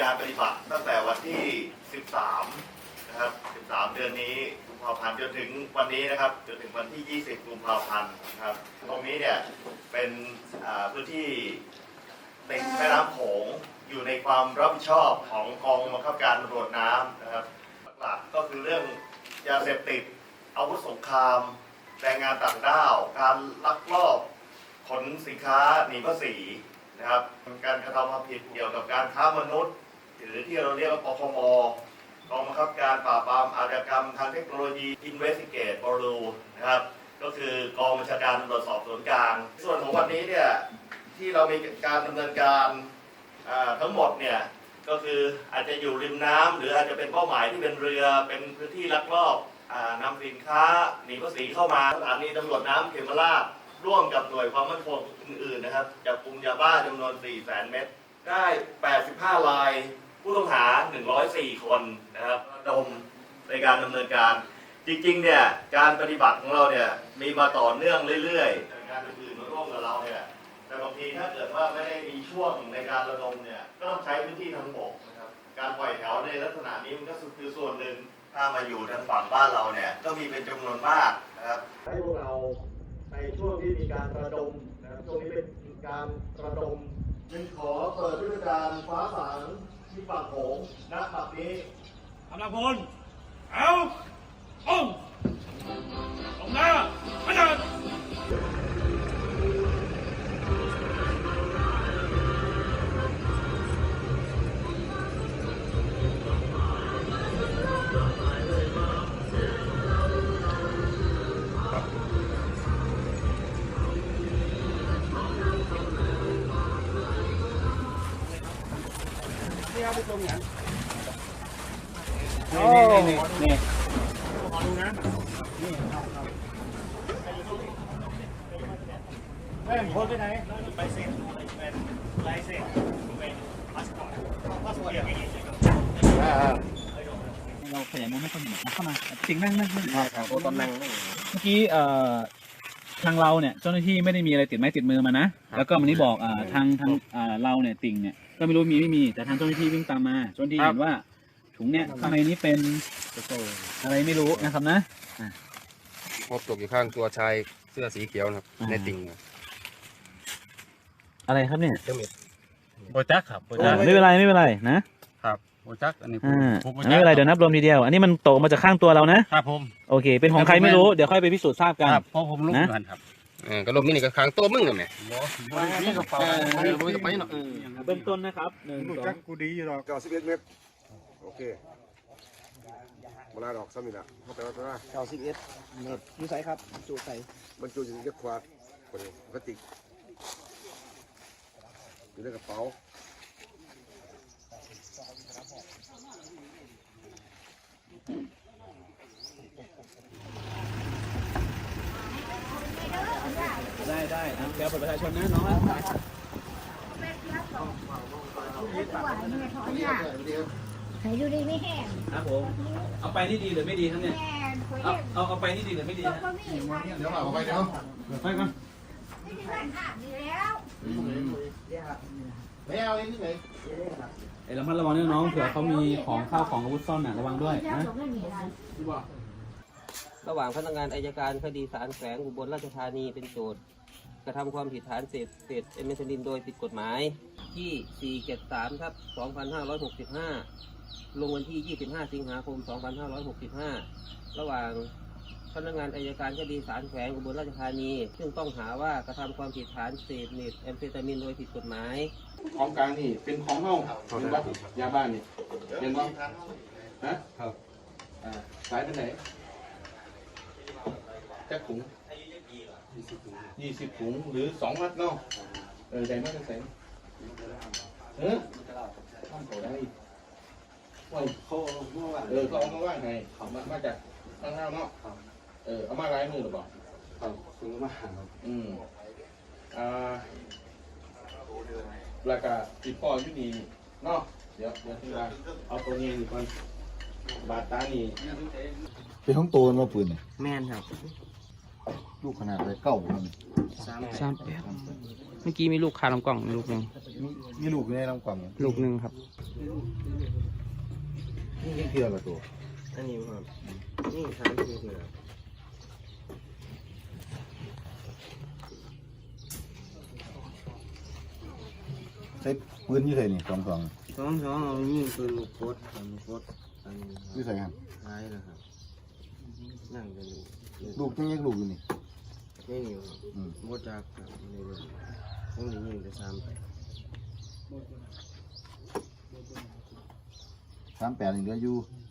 การปฏิบัติตั้งแต่วันที่ 13 นะครับ 13 เดือนนี้กุมภาพันธ์จนถึงวันนี้นะครับจนถึงวันที่ 20 กุมภาพันธ์นะครับ ตรงนี้เนี่ยเป็นพื้นที่ติดแม่น้ำโขงอยู่ในความรับผิดชอบของกองบังคับการตำรวจน้ำนะครับหลักก็คือเรื่องยาเสพติดอาวุธสงครามแรงงานต่างด้าว การลักลอบขนสินค้าหนีภาษีนะครับการกระทำความผิดเกี่ยวกับการค้ามนุษย์ หรือที่เราเรียกว่าปคมกองบังคับการปราบปรามอาชญากรรมทางเทคโนโลยี Investigate b u r e a นะครับ ก็คือกองบัญชาการตำรวจสอบสวนกลาง ส่วนของวันนี้เนี่ยที่เรามีการดำเนินการทั้งหมดเนี่ยก็คืออาจจะอยู่ริมน้ำหรืออาจจะเป็นเป้าหมายที่เป็นเรือเป็นพื้นที่ลักลอบอานำสินค้าหนีภาษีเข้ามาสถานีตำรวจน้ำเขมราชร่วมกับหน่วยความมั่นคงอื่นๆนะครับจับกลุ่มยาบ้าจำนวน4แสนเม็ด ได้ 85ราย ผู้ต้องหา 104 คนนะครับระดมในการดำเนินการ จริงๆ เนี่ย การปฏิบัติของเราเนี่ย มีมาต่อเนื่องเรื่อยๆ การอื่นๆมาร่วมกับเราเนี่ย แต่บางทีถ้าเกิดว่าไม่ได้มีช่วงในการระดมเนี่ย ก็ต้องใช้พื้นที่ทางบกนะครับ การปล่อยแถวในลักษณะนี้มันก็คือส่วนหนึ่ง ถ้ามาอยู่ทางฝั่งบ้านเราเนี่ย ก็มีเป็นจำนวนมากนะครับ ให้พวกเราในช่วงที่มีการระดมนะครับช่วงนี้เป็นการระดม จึงขอเปิดฤดูกาลฟ้าสางที่ฝั่งโขงณบัดนี้กำลังพลเอาอง นี่นี่นี่นี่ขอดูนะแม่งโพสไปไหนใบเสร็จเป็นลายเสร็จเป็นพาสปอร์ตพาสปอร์ตอย่างนี้เราขยายมุมไม่ค่อยเห็นเข้ามาจริงนั่งนั่งนั่งครับโอ้ตอนนั่งเมื่อกี้เอ่อทางเราเนี่ยเจ้าหน้าที่ไม่ได้มีอะไรติดไม้ติดมือมานะ แล้วก็วันนี้บอกอ่าทางทางอ่าเราเนี่ยติ่งเนี่ย ก็ไม่รู้มีไม่มี แต่ทางเจ้าหน้าที่วิ่งตามมาเจ้าหน้าที่เห็นว่า ถุงเนี่ยข้างในนี้เป็นอะไรไม่รู้นะครับนะ พบตกอยู่ข้างตัวชายเสื้อสีเขียวนะครับอ่า ในติ่งครับอะไรครับเนี่ยเจ้าเม็ด โบจักครับโบอ่าจักไม่เป็นไรไม่เป็นไรนะครับโบจักอันนี้อ่าไม่เป็นไรเดี๋ยวนับรวมทีเดียว อันนี้มันตกมาจากข้างตัวเรานะ ครับผม โอเค เป็นของใครไม่รู้ เดี๋ยวค่อยไปพิสูจน์ทราบกัน ครับเพราะผมลุกนะกันครับ เออก็ลมนี่นี่ก็ค้างตัวมึงอะแม่บริษัทกระเป๋าเออบ่มีกระเป๋าเนาะเบื้องต้นนะครับหนึ่งสองกูดีอยู่หรอกเก้าสิบเอ็ดเมตรโอเคเวลาดอกซ้ำนี่ละเข้าไปว่าตัวละเก้าสิบเอ็ดเมตรอยู่ใส่ครับ จุใส่มันจูอยู่ในขวดคนนี้พลาสติกอยู่ในกระเป๋า ได้ได้นะเดี๋ยวบัตรประชาชนนะน้องนะให้ดูดีไม่แห้งครับผมเอาไปนี่ดีหรือไม่ดีครับเนี่ยแห้งคุยเอาเองเอาเอาไปนี่ดีหรือไม่ดีตกฮะก็มีค่ะเดี๋ยวเอาไปเดี๋ยวเปิดไฟก่อนไม่ได้บ้านหาดีแล้วไม่เอาเองที่ไหนเอ้ยระมัดระวังด้วยน้องเผื่อเขามีของข้าวของอาวุธซ่อนน่ะระวังด้วยนะ ระหว่างพนักงานอายการคดีศาลแขวงอุบลราชธานีเป็นโจทย์ กระทำความผิดฐานเสพเสพเอเมทานินโดยผิดกฎหมาย ที่ 473ทับ2565 ลงวันที่ 25 สิงหาคม 2565 ระหว่างพนักงานอายการคดีศาลแขวงอุบลราชธานี ซึ่งต้องหาว่ากระทำความผิดฐานเสพเมทแอมเฟตามินโดยผิดกฎหมาย ของกลางนี่เป็นของเฮาเห็นปะยาบ้านนี่เห็นปะฮะครับอ่าสายเป็นไหนแค่ถุง ยี่สิบถุงหรือสองมัดเนาะเออใจมากจะใส่เออทำเขาได้ว่าเขาเออเขาเอามาว่างไงเขามามาจากข้างหน้าเนาะเออเอามาลายมือหรือเปล่าครับคุณมาอืมอ่าแล้วก็ติดพ่ออยู่นี่เนาะเดี๋ยวเดี๋ยวที่ว่าเอาตัวนี้นี่ก่อนบาดตานี่เป็นของตัวมาปืนเนี่ยแม่นครับ ลูกขนาดเลยเก้าคนสามสามแปดเมื่อกี้มีลูกคาลำกล่องลูกหนึ่งมีมีลูกอยู่ในลำกล่องลูกหนึ่งครับนี่ยังเกลือกับตัวอันนี้ครับนี่สามสี่เถื่อใช้ปืนอยี่ใส่นี่สองสองสองสองเอายิงปืนลูกโคตรลูกโคตรอันนี้อยี่ใส่ครับท้ายนะครับนั่งกันอยู่ลูกยังยังลูกอยู่นี่ ไม่หนีครับอืม โมจากครับไม่รู้ต้องได้ยิงแต่สามแปดสามแปดนี่เหลืออยู่ค